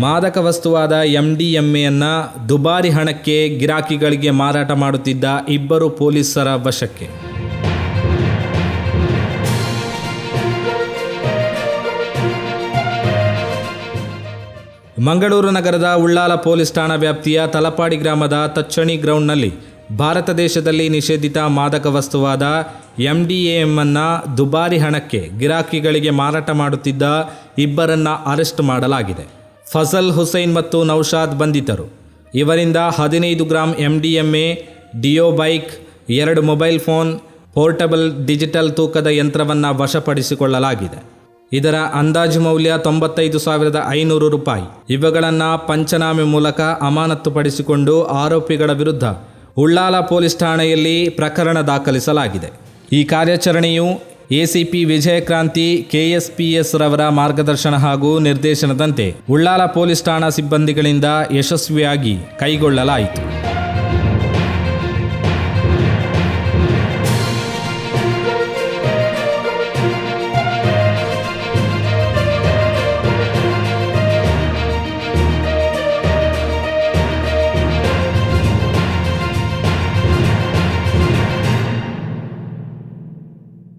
ಮಾದಕ ವಸ್ತುವಾದ M D ಎಂಎಯನ್ನು ದುಬಾರಿ ಹಣಕ್ಕೆ ಗಿರಾಕಿಗಳಿಗೆ ಮಾರಾಟ ಮಾಡುತ್ತಿದ್ದ ಇಬ್ಬರು ಪೊಲೀಸರ ವಶಕ್ಕೆ. ಮಂಗಳೂರು ನಗರದ ಉಳ್ಳಾಲ ಪೊಲೀಸ್ ಠಾಣಾ ವ್ಯಾಪ್ತಿಯ ತಲಪಾಡಿ ಗ್ರಾಮದ ತಚ್ಚಣಿ ಗ್ರೌಂಡ್ನಲ್ಲಿ ಭಾರತ ದೇಶದಲ್ಲಿ ನಿಷೇಧಿತ ಮಾದಕ ವಸ್ತುವಾದ ಎಂ ಡಿ ಎಮ್ಮನ್ನು ದುಬಾರಿ ಹಣಕ್ಕೆ ಗಿರಾಕಿಗಳಿಗೆ ಮಾರಾಟ ಮಾಡುತ್ತಿದ್ದ ಇಬ್ಬರನ್ನು ಅರೆಸ್ಟ್ ಮಾಡಲಾಗಿದೆ. ಫಜಲ್ ಹುಸೈನ್ ಮತ್ತು ನೌಶಾದ್ ಬಂಧಿತರು. ಇವರಿಂದ ಹದಿನೈದು ಗ್ರಾಂ ಎ ಡಿಯೋ ಬೈಕ್, ಎರಡು ಮೊಬೈಲ್ ಫೋನ್, ಪೋರ್ಟಬಲ್ ಡಿಜಿಟಲ್ ತೂಕದ ಯಂತ್ರವನ್ನು ವಶಪಡಿಸಿಕೊಳ್ಳಲಾಗಿದೆ. ಇದರ ಅಂದಾಜು ಮೌಲ್ಯ ತೊಂಬತ್ತೈದು ಸಾವಿರದ ಐನೂರು ರೂಪಾಯಿ. ಇವುಗಳನ್ನು ಪಂಚನಾಮೆ ಮೂಲಕ ಅಮಾನತ್ತುಪಡಿಸಿಕೊಂಡು ಆರೋಪಿಗಳ ವಿರುದ್ಧ ಉಳ್ಳಾಲ ಪೊಲೀಸ್ ಠಾಣೆಯಲ್ಲಿ ಪ್ರಕರಣ ದಾಖಲಿಸಲಾಗಿದೆ. ಈ ಕಾರ್ಯಾಚರಣೆಯು ಎಸಿಪಿ ವಿಜಯಕ್ರಾಂತಿ ಕೆಎಸ್ಪಿಎಸ್ ರವರ ಮಾರ್ಗದರ್ಶನ ಹಾಗೂ ನಿರ್ದೇಶನದಂತೆ ಉಳ್ಳಾಲ ಪೊಲೀಸ್ ಠಾಣಾ ಸಿಬ್ಬಂದಿಗಳಿಂದ ಯಶಸ್ವಿಯಾಗಿ ಕೈಗೊಳ್ಳಲಾಯಿತು.